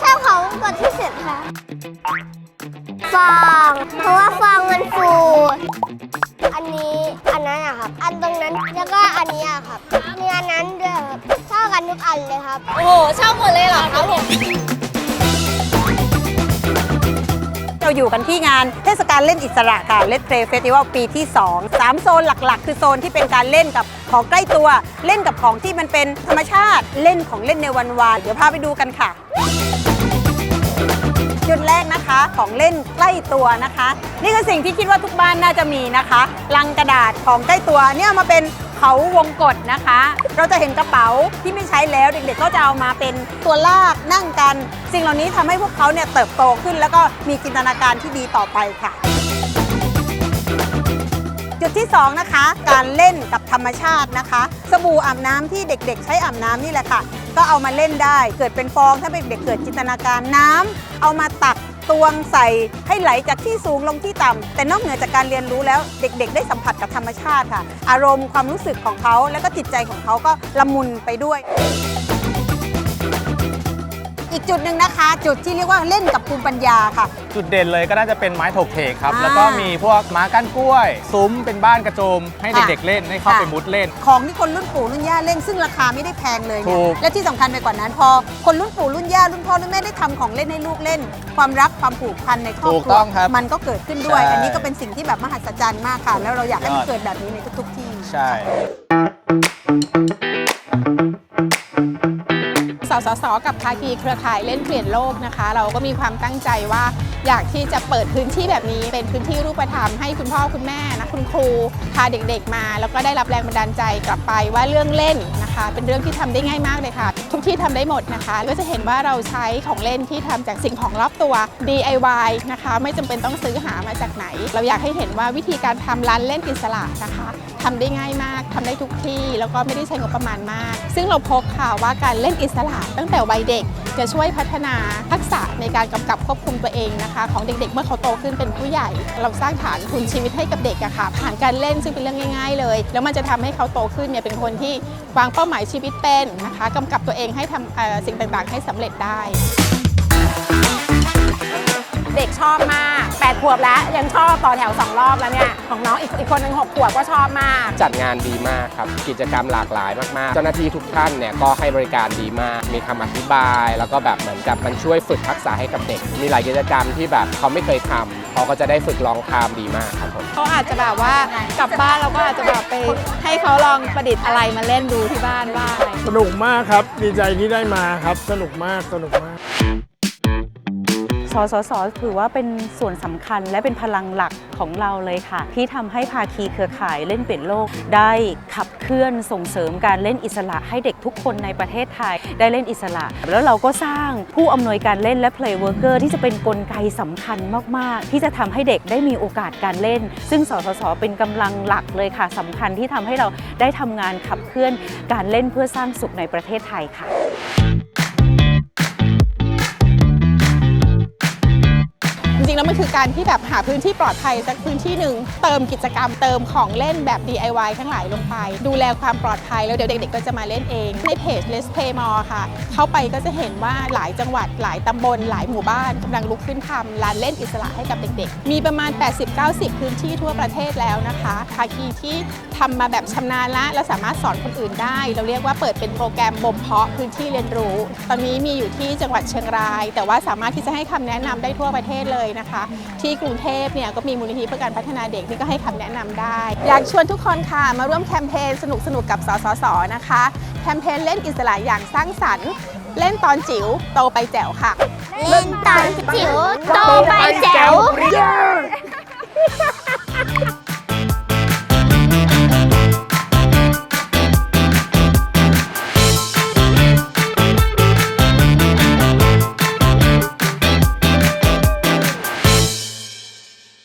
ชอบของกดที่สุดค่ะฟองเพราะว่าฟองมันฟู อันนี้อันนั้นอะครับ อันตรงนั้นแล้วก็อันนี้อะครับมีอันนั้นด้วยครับชอบกันทุกอันเลยครับ โอ้โหชอบหมดเลยเหรอครับผม อยู่กันที่งานเทศกาลเล่นอิสระค่ะ Let's Play Festival ปีที่ 2 3 โซนหลัก ๆ คือโซนที่เป็นการเล่นกับของใกล้ตัว เล่นกับของที่มันเป็นธรรมชาติ เล่นของเล่นในวันวานเดี๋ยวพาไปดูกันค่ะจุดแรกนะคะของเล่นใกล้ตัวนะคะ นี่คือสิ่งที่คิดว่าทุกบ้านน่าจะมีนะคะ ลังกระดาษของใกล้ตัวเนี่ยมาเป็น เขาวงกดนะคะ เราจะเห็นกระเป๋าที่ไม่ใช้แล้วเด็กๆ ก็จะเอามาเป็นตัวลากนั่งกัน สิ่งเหล่านี้ทำให้พวกเขาเนี่ยเติบโตขึ้น แล้วก็มีจินตนาการที่ดีต่อไปค่ะ จุดที่ 2 นะคะ การเล่นกับธรรมชาตินะคะ สบู่อาบน้ำที่เด็ก ๆ ใช้อาบน้ำนี่แหละค่ะ ก็เอามาเล่นได้ เกิดเป็นฟองถ้าเด็กๆเกิดจินตนาการน้ำเอามาตัก ตวงใส่ให้ไหลจากที่สูงลงที่ต่ำแต่นอกเหนือจากการเรียนรู้แล้วเด็ก ๆ ได้สัมผัสกับธรรมชาติค่ะ อารมณ์ความรู้สึกของเขาแล้วก็จิตใจของเขาก็ละมุนไปด้วย อีกจุดหนึ่งนะคะ จุดที่เรียกว่าเล่นกับภูมิปัญญาค่ะ จุดเด่นเลยก็น่าจะเป็นไม้ถกเถกครับ อ่าแล้วก็มีพวกม้าก้านกล้วย ซุ้มเป็นบ้านกระโจม ให้ค่ะเด็กๆเล่นให้เข้าค่ะ ไปมุดเล่น ของที่คนรุ่นปู่รุ่นย่าเล่นซึ่งราคาไม่ได้แพงเลยถูเนี่ยก และที่สำคัญไปกว่านั้น พอคนรุ่นปู่รุ่นย่ารุ่นพ่อรุ่นแม่ได้ทำของเล่นให้ลูกเล่น ความรักความผูกพันในครอบถูกครัวต้องครับมันก็เกิดขึ้นด้วย ใช่ อันนี้ก็เป็นสิ่งที่แบบมหัศจรรย์มากค่ะ แล้วเราอยากให้มันยอดเกิดแบบนี้ในทุก ๆ ที่ ใช่ สสสกับภาคีเครือข่ายเล่นเปลี่ยนโลกนะคะ เราก็มีความตั้งใจว่าอยากที่จะเปิดพื้นที่แบบนี้ เป็นพื้นที่รูปธรรมให้คุณพ่อคุณแม่นะคุณครูพาเด็กๆมา แล้วก็ได้รับแรงบันดาลใจกลับไปว่าเรื่องเล่นนะคะ เป็นเรื่องที่ทำได้ง่ายมากเลยค่ะ ทุกที่ทำได้หมดนะคะ ก็จะเห็นว่าเราใช้ของเล่นที่ทำจากสิ่งของรอบตัว DIY นะคะ ไม่จำเป็นต้องซื้อหามาจากไหน เราอยากให้เห็นว่าวิธีการทำร้านเล่นอิสระนะคะทำได้ง่ายมากทำได้ทุกที่ แล้วก็ไม่ได้ใช้งบประมาณมาก ซึ่งเราพบค่ะว่าการเล่นอิสระตั้งแต่วัยเด็กจะช่วยพัฒนาทักษะในการกำกับควบคุมตัวเองนะคะ ของเด็กๆ เมื่อเขาโตขึ้นเป็นผู้ใหญ่ เราสร้างฐานทุนชีวิตให้กับเด็กอะค่ะ ผ่านการเล่นซึ่งเป็นเรื่องง่าย ๆ เลย แล้วมันจะทำให้เขาโตขึ้นเนี่ยเป็นคนที่วางเป้าหมายชีวิตเป็นนะคะกำกับตัวเองให้ทำสิ่งต่างๆ ให้สำเร็จได้ เด็กชอบมาก 8 ขวบแล้วยังชอบต่อแถว 2 รอบแล้วเนี่ย ของน้องอีกอีกคนหนึ่ง6ขวบก็ชอบมาก จัดงานดีมากครับ กิจกรรมหลากหลายมาก ๆ เจ้าหน้าที่ทุกท่านเนี่ยก็ให้บริการดีมาก มีคำอธิบาย แล้วก็แบบเหมือนกับมันช่วยฝึกทักษะให้กับเด็ก มีหลายกิจกรรมที่แบบเขาไม่เคยทำเขาก็จะได้ฝึกลองทำดีมากครับผม เขาอาจจะแบบว่ากลับบ้านเราก็อาจจะแบบไปให้เขาลองประดิษฐ์อะไรมาเล่นดูที่บ้านบ้าง สนุกมากครับ ดีใจที่ได้มาครับ สนุกมาก สนุกมาก สสสถือว่าเป็นส่วนสำคัญและเป็นพลังหลักของเราเลยค่ะ ที่ทำให้ภาคีเครือข่ายเล่นเปลี่ยนโลก ได้ขับเคลื่อนส่งเสริมการเล่นอิสระให้เด็กทุกคนในประเทศไทย ได้เล่นอิสระ แล้วเราก็สร้างผู้อำนวยการเล่นและ play worker ที่จะเป็นนกลไกสำคัญมาก ๆ ที่จะทำให้เด็กได้มีโอกาสการเล่น ซึ่งสสสเป็นกำลังหลักเลยค่ะสำคัญที่ทำให้เราได้ทำงานขับเคลื่อนการเล่นเพื่อสร้างสุขในประเทศไทยค่ะ ริงๆ แล้วมันคือการที่แบบหาพื้นที่ปลอดภัยสักพื้นที่หนึ่งเติมกิจกรรมเติมของเล่นแบบ DIY ทั้งหลายลงไป ดูแลความปลอดภัยแล้วเดี๋ยวเด็กๆ ก็จะมาเล่นเอง ในเพจ Let's Play More ค่ะ เข้าไปก็จะเห็นว่าหลายจังหวัดหลายตำบลหลายหมู่บ้านกำลังลุกขึ้นทำลานเล่นอิสระให้กับเด็กๆ มีประมาณ 80-90 พื้นที่ทั่วประเทศแล้วนะคะภาคีที่ทำมาแบบชำนาญละและสามารถสอนคนอื่นได้ เราเรียกว่าเปิดเป็นโปรแกรมบ่มเพาะพื้นที่เรียนรู้ ตอนนี้มีอยู่ที่จังหวัดเชียงราย แต่ว่าสามารถที่จะให้คำแนะนำได้ทั่วประเทศเลยนะคะ ที่กรุงเทพเนี่ยก็มีมูลนิธิเพื่อการพัฒนาเด็กนี่ก็ให้คำแนะนำได้ อยากชวนทุกคนค่ะมาร่วมแคมเปญสนุกสนุกกับสสสนะคะแคมเปญเล่นอิสระอย่างสร้างสรรค์เล่นตอนจิ๋วโตไปแจ๋วค่ะ เล่นตอนจิ๋วโตไปแจ๋ว